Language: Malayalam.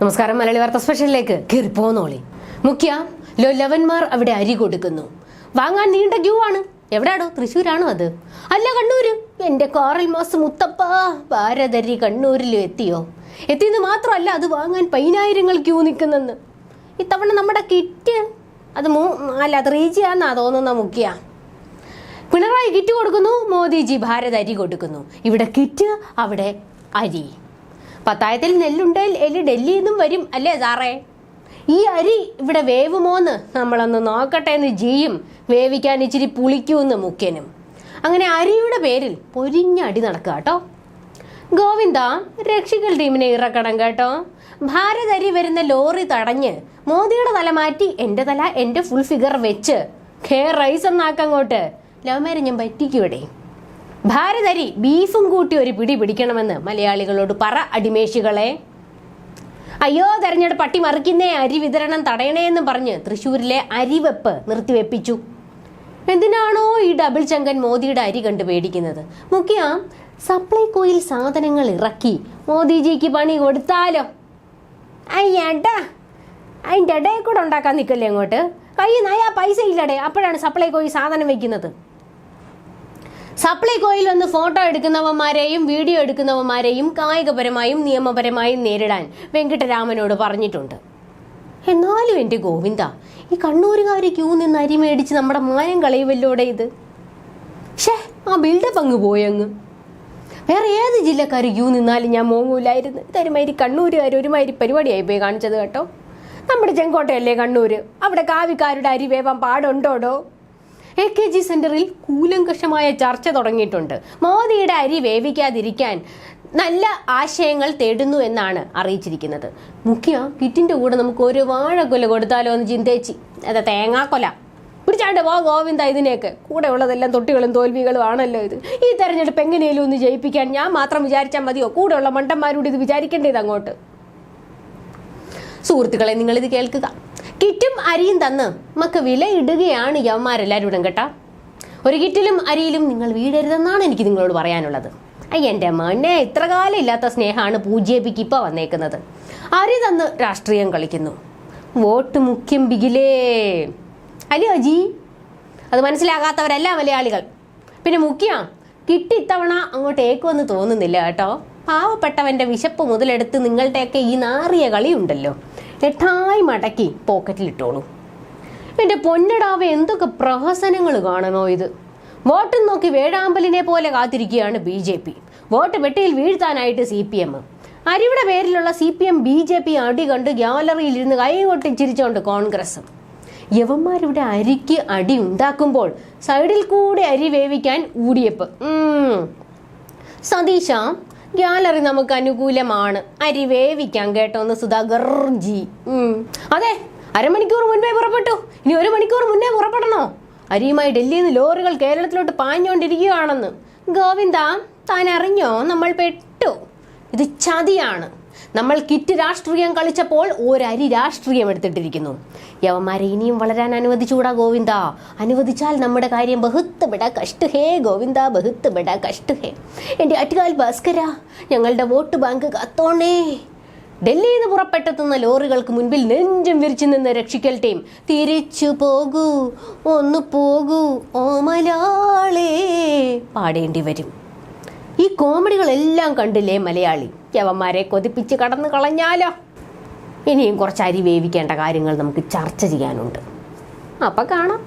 നമസ്കാരം മലയാളി വാർത്ത സ്പെഷ്യലിലേക്ക് കിർപ്പോന്നോളി മുഖ്യ ലൊലവന്മാർ അവിടെ അരി കൊടുക്കുന്നു. വാങ്ങാൻ നീണ്ട ക്യൂ ആണ്. എവിടെയാണോ തൃശ്ശൂരാണോ അത്? അല്ല കണ്ണൂര്. എന്റെ കാറിൽ മാസം മുത്തപ്പ ഭാരതരി കണ്ണൂരിൽ എത്തിയോ? എത്തിയെന്ന് മാത്രമല്ല അത് വാങ്ങാൻ പതിനായിരങ്ങൾ ക്യൂ നിൽക്കുന്നെന്ന്. ഇത്തവണ നമ്മുടെ കിറ്റ് അത് മൂ അല്ല അത് റീജിയാന്നാ തോന്നുന്ന മുഖ്യ. പിണറായി കിറ്റ് കൊടുക്കുന്നു മോദിജി ഭാരത് അരി കൊടുക്കുന്നു. ഇവിടെ കിറ്റ് അവിടെ അരി. പത്തായത്തിൽ നെല്ലുണ്ടെങ്കിൽ എലി ഡൽഹിയിൽ നിന്നും വരും അല്ലേ സാറേ? ഈ അരി ഇവിടെ വേവുമോന്ന് നമ്മളൊന്ന് നോക്കട്ടെ എന്ന് ജിയും വേവിക്കാൻ ഇച്ചിരി പുളിക്കൂന്ന് മുഖ്യനും. അങ്ങനെ അരിയുടെ പേരിൽ പൊരിഞ്ഞടി നടക്കുക കേട്ടോ. ഗോവിന്ദ രക്ഷിക്കൽ ടീമിനെ ഇറക്കണം കേട്ടോ. ഭാരത് അരി വരുന്ന ലോറി തടഞ്ഞ് മോദിയുടെ തല മാറ്റി എന്റെ തല എന്റെ ഫുൾ ഫിഗർ വെച്ച്. ഖേ റൈസ് എന്നാക്കങ്ങോട്ട് ലവ് മാരേജ് ഞാൻ പറ്റിക്കൂടെ ഭാരതരി ബീഫും കൂട്ടി ഒരു പിടി പിടിക്കണമെന്ന് മലയാളികളോട് പറ അടിമേഷികളെ. അയ്യോ തെരഞ്ഞെടുപ്പ് പട്ടി മറിക്കുന്നേ അരി വിതരണം എന്ന് പറഞ്ഞ് തൃശ്ശൂരിലെ അരിവെപ്പ് നിർത്തിവെപ്പിച്ചു. എന്തിനാണോ ഈ ഡബിൾ ചങ്കൻ മോദിയുടെ അരി കണ്ട് പേടിക്കുന്നത്? മുഖ്യ സപ്ലൈകോയിൽ സാധനങ്ങൾ ഇറക്കി. മോദിജിക്ക് പണി കൊടുത്താലോ? അയ്യാട്ടാ അതിന്റെ ഇടയിൽ കൂടെ ഉണ്ടാക്കാൻ നിൽക്കല്ലേ അങ്ങോട്ട്? കയ്യിൽ നയാ പൈസ ഇല്ലടേ. അപ്പോഴാണ് സപ്ലൈകോയിൽ സാധനം വെക്കുന്നത്. സപ്ലൈകോയിൽ വന്ന് ഫോട്ടോ എടുക്കുന്നവന്മാരെയും വീഡിയോ എടുക്കുന്നവന്മാരെയും കായികപരമായും നിയമപരമായും നേരിടാൻ വെങ്കിട്ടരാമനോട് പറഞ്ഞിട്ടുണ്ട്. എന്നാലും എന്റെ ഗോവിന്ദ ഈ കണ്ണൂരുകാർ ക്യൂ നിന്ന് അരി മേടിച്ച് നമ്മുടെ മാനം കളയുമല്ലോടെ ഇത്? ഷേ ആ ബിൽഡപ്പ് അങ്ങ് പോയങ്ങ്. വേറെ ഏത് ജില്ലക്കാർ ക്യൂ നിന്നാലും ഞാൻ മോങ്ങൂലായിരുന്നു. ഇതൊരുമാതിരി കണ്ണൂരുകാർ ഒരുമാതിരി പരിപാടിയായി പോയി കാണിച്ചത് കേട്ടോ. നമ്മുടെ ചെങ്കോട്ടയല്ലേ കണ്ണൂർ അവിടെ കാവിക്കാരുടെ അരി വേവാൻ പാടുണ്ടോടോ? എ കെ ജി സെന്ററിൽ കൂലങ്കഷമായ ചർച്ച തുടങ്ങിയിട്ടുണ്ട്. മോദിയുടെ അരി വേവിക്കാതിരിക്കാൻ നല്ല ആശയങ്ങൾ തേടുന്നു എന്നാണ് അറിയിച്ചിരിക്കുന്നത്. മുഖ്യ കിറ്റിന്റെ കൂടെ നമുക്ക് ഒരു വാഴക്കൊല കൊടുത്താലോ എന്ന് ചിന്തേച്ചി. അതെ തേങ്ങാക്കൊല. പിടിച്ചാണ്ട് വാ ഗോവിന്ദ ഇതിനെയൊക്കെ. കൂടെ ഉള്ളതെല്ലാം തൊട്ടികളും തോൽവികളും ആണല്ലോ ഇത്. ഈ തെരഞ്ഞെടുപ്പ് എങ്ങനെയും ഒന്ന് ജയിപ്പിക്കാൻ? ഞാൻ മാത്രം വിചാരിച്ചാൽ മതിയോ? കൂടെയുള്ള മണ്ടന്മാരോട് ഇത് വിചാരിക്കേണ്ടത് അങ്ങോട്ട്? സുഹൃത്തുക്കളെ നിങ്ങൾ ഇത് കേൾക്കുക. കിറ്റും അരിയും തന്ന് നമുക്ക് വില ഇടുകയാണ് യവന്മാരെല്ലാവരും കേട്ടാ. ഒരു കിറ്റിലും അരിയിലും നിങ്ങൾ വീടരുതെന്നാണ് എനിക്ക് നിങ്ങളോട് പറയാനുള്ളത്. എന്റെ മണ്ണെ ഇത്ര കാലം ഇല്ലാത്ത സ്നേഹമാണ് പൂജ്യപ്പിക്ക് ഇപ്പോൾ വന്നേക്കുന്നത്. അരി തന്ന് രാഷ്ട്രീയം കളിക്കുന്നു. വോട്ട് മുഖ്യം ബിഗിലേ. അല്ലയോ അജി? അത് മനസ്സിലാകാത്തവരല്ല മലയാളികൾ. പിന്നെ മുഖ്യം കിട്ടി ഇത്തവണ അങ്ങോട്ട് തോന്നുന്നില്ല കേട്ടോ. പാവപ്പെട്ടവന്റെ വിശപ്പ് മുതലെടുത്ത് നിങ്ങളുടെയൊക്കെ ഈ നാറിയ കളിയുണ്ടല്ലോ എട്ടായി മടക്കി പോക്കറ്റിലിട്ടോളൂ. എന്റെ പൊന്നടാവ് എന്തൊക്കെ പ്രഹസനങ്ങൾ കാണണോ ഇത്? വോട്ടും നോക്കി വേഴാമ്പലിനെ പോലെ കാത്തിരിക്കുകയാണ് ബി ജെ പി. വോട്ട് വെട്ടിയിൽ വീഴ്ത്താനായിട്ട് സി പി എം. അരിയുടെ പേരിലുള്ള C P M B J P അടി കണ്ട് ഗ്യാലറിയിൽ ഇരുന്ന് കൈകൊട്ടി ചിരിച്ചുകൊണ്ട് കോൺഗ്രസും. യവന്മാരിവിടെ അരിക്ക് അടി ഉണ്ടാക്കുമ്പോൾ സൈഡിൽ കൂടി അരി വേവിക്കാൻ ഊടിയപ്പ്. സതീശ ഗ്യാലറി നമുക്ക് അനുകൂലമാണ്. അരി വേവിക്കാൻ കേട്ടോന്ന് സുധാകർ ജി. അതെ അരമണിക്കൂർ മുൻപേ പുറപ്പെട്ടു. ഇനി ഒരു മണിക്കൂർ മുന്നേ പുറപ്പെടണോ? അരിയുമായി ഡൽഹിയിൽ നിന്ന് ലോറികൾ കേരളത്തിലോട്ട് പാഞ്ഞുകൊണ്ടിരിക്കുകയാണെന്ന്. ഗോവിന്ദ താൻ അറിഞ്ഞോ നമ്മൾ പെട്ടു ഇത് ചതിയാണ്. നമ്മൾ കിറ്റ് രാഷ്ട്രീയം കളിച്ചപ്പോൾ ഒരരി രാഷ്ട്രീയം എടുത്തിട്ടിരിക്കുന്നു. യവന്മാരെ ഇനിയും വളരാൻ അനുവദിച്ചുകൂടാ ഗോവിന്ദ? അനുവദിച്ചാൽ നമ്മുടെ കാര്യം ബഹുത്ത് ബിട കഷ്ട ഹേ ഗോവിന്ദ ബഹുത്ത് ബിട കഷ്ട ഹേ. എന്റെ അറ്റുകാൽ ഭാസ്കര ഞങ്ങളുടെ വോട്ട് ബാങ്ക് കത്തോണേ. ഡൽഹിയിൽ നിന്ന് പുറപ്പെട്ടെത്തുന്ന ലോറികൾക്ക് മുൻപിൽ നെഞ്ചും വിരിച്ചു നിന്ന് രക്ഷിക്കൽ ടീം തിരിച്ചു പോകൂ ഒന്ന് പോകൂ ഓ മലയാളേ പാടേണ്ടി വരും. ഈ കോമഡികളെല്ലാം കണ്ടില്ലേ മലയാളി? യവന്മാരെ കൊതിപ്പിച്ച് കടന്നു കളഞ്ഞാലോ? ഇനിയും കുറച്ച് അരി വേവിക്കേണ്ട കാര്യങ്ങൾ നമുക്ക് ചർച്ച ചെയ്യാനുണ്ട്. അപ്പം കാണാം.